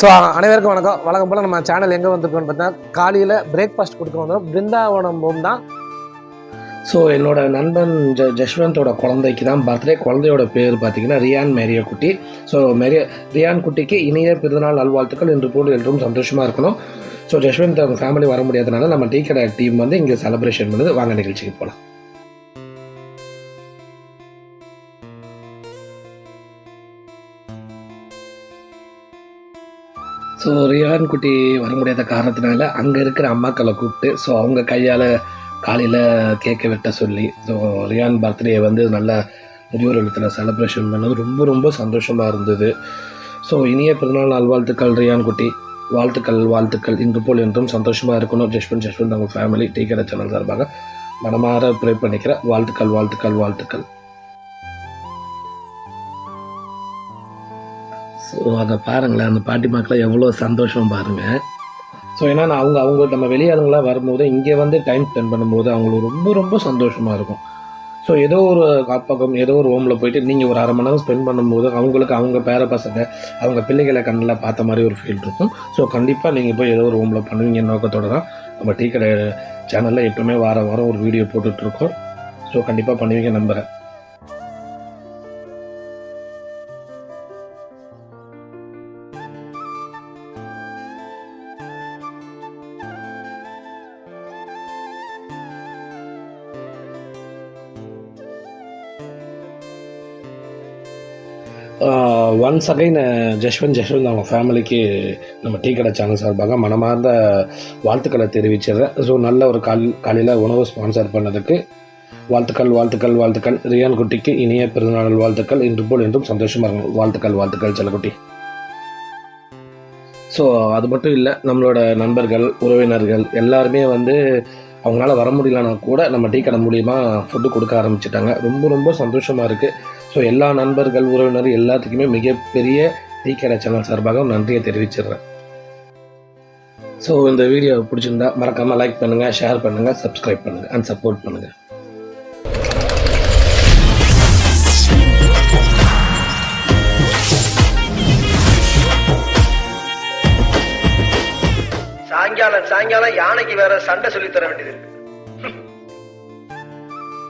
So அனைவருக்கும் வணக்கம். வழக்கம் போல் நம்ம சேனல் எங்கே வந்திருக்கோம்னு பார்த்தா காலையில் பிரேக்ஃபாஸ்ட் கொடுக்க வந்தோம். பிருந்தாவனம் போம் தான். ஸோ என்னோட நண்பன் ஜ ஜஷ்வந்தோட குழந்தைக்கு தான் பர்த்டே குழந்தையோட பேர் பார்த்தீங்கன்னா ரியான் மேரிய குட்டி ஸோ மேரிய ரியான் குட்டிக்கு இனிய பிறந்தநாள் நல்வாழ்த்துக்கள் இன்று போல் என்றும் சந்தோஷமாக இருக்கணும். ஸோ ஜஷ்வந்த் அவங்க ஃபேமிலி வர முடியாதனால நம்ம டீ கடை டீம் வந்து இங்கே செலிப்ரேஷன் பண்ணுது. வாங்க நிகழ்ச்சிக்கு போகலாம் ஸோ ரியான் குட்டி வர முடியாத காரணத்தினால அங்கே இருக்கிற அம்மாக்களை கூப்பிட்டு ஸோ அவங்க கையால் காலையில் கேக்கை வெட்ட சொல்லி ஸோ ரியான் பர்த்டே வந்து நல்லா முதியோர் இல்லத்தில் செலிப்ரேஷன் பண்ணது ரொம்ப ரொம்ப சந்தோஷமாக இருந்தது. ஸோ இனிய பிறந்தநாள் நல்வாழ்த்துக்கள் ரியான் குட்டி வாழ்த்துக்கள் வாழ்த்துக்கள். இன்று போல் என்றும் சந்தோஷமாக இருக்கணும். ஜஸ்வந்த் ஜஸ்வந்த் அவங்க ஃபேமிலி டீ கடை சேனல் சார்பாக மனமாற ப்ரே பண்ணிக்கிறேன் வாழ்த்துக்கள் வாழ்த்துக்கள் வாழ்த்துக்கள். ஸோ அதை பாருங்களேன் அந்த பாட்டி மக்களை எவ்வளோ சந்தோஷம் பாருங்கள் ஸோ ஏன்னா நான் அவங்க அவங்க நம்ம வெளியாளுங்களாம் வரும்போது இங்கே வந்து டைம் ஸ்பெண்ட் பண்ணும்போது அவங்களுக்கு ரொம்ப ரொம்ப சந்தோஷமாக இருக்கும். ஸோ ஏதோ ஒரு காப்பகம் ஏதோ ஒரு ஹோமில் போயிட்டு நீங்கள் ஒரு அரை மணி நேரம் ஸ்பெண்ட் பண்ணும்போது அவங்களுக்கு அவங்க பேர பசங்க அவங்க பிள்ளைகளை கண்ணில் பார்த்த மாதிரி ஒரு ஃபீல் இருக்கும். ஸோ கண்டிப்பாக நீங்கள் போய் ஏதோ ஒரு ஹோமில் பண்ணுவீங்க நோக்கத்தோட தான். நம்ம டீ கடை சேனலில் எப்பவுமே வாரம் வாரம் ஒரு வீடியோ போட்டுட்ருக்கோம் ஸோ கண்டிப்பாக பண்ணுவீங்க நம்புகிறேன் ஒன்ஸ் அகைன் ஜஷ்வந்த் ஜஷ்வந்த் அவங்க ஃபேமிலிக்கு நம்ம டீ கடை சேனல் சார்பாக மனமார்ந்த வாழ்த்துக்களை தெரிவிச்சிடுறேன். ஸோ நல்ல ஒரு கால் காலையில் உணவு ஸ்பான்சர் பண்ணதுக்கு வாழ்த்துக்கள் வாழ்த்துக்கள் வாழ்த்துக்கள். ரியான் குட்டிக்கு இனிய பிறந்தநாள் வாழ்த்துக்கள். இன்று போல் என்றும் சந்தோஷமாக இருக்கும் வாழ்த்துக்கள் வாழ்த்துக்கள் செல்லக்குட்டி ஸோ அது மட்டும் இல்லை நம்மளோட நண்பர்கள் உறவினர்கள் எல்லாருமே வந்து அவங்களால வர முடியலனா கூட நம்ம டீ கடை மூலியமாக ஃபுட்டு கொடுக்க ஆரம்பிச்சிட்டாங்க. ரொம்ப ரொம்ப சந்தோஷமாக இருக்குது ஸோ எல்லா நண்பர்கள் உறவினர் எல்லாத்துக்குமே மிகப்பெரிய டீ சேனல் சார்பாக நன்றியை தெரிவிச்சிடுறேன். ஸோ இந்த வீடியோ பிடிச்சிருந்தா மறக்காமல் லைக் பண்ணுங்கள் ஷேர் பண்ணுங்கள் சப்ஸ்கிரைப் பண்ணுங்கள் அண்ட் சப்போர்ட் பண்ணுங்கள் சாயங்காலம் சாயங்காலம் யானைக்கு வேற சண்டை சொல்லி தர வேண்டியது இருக்கு.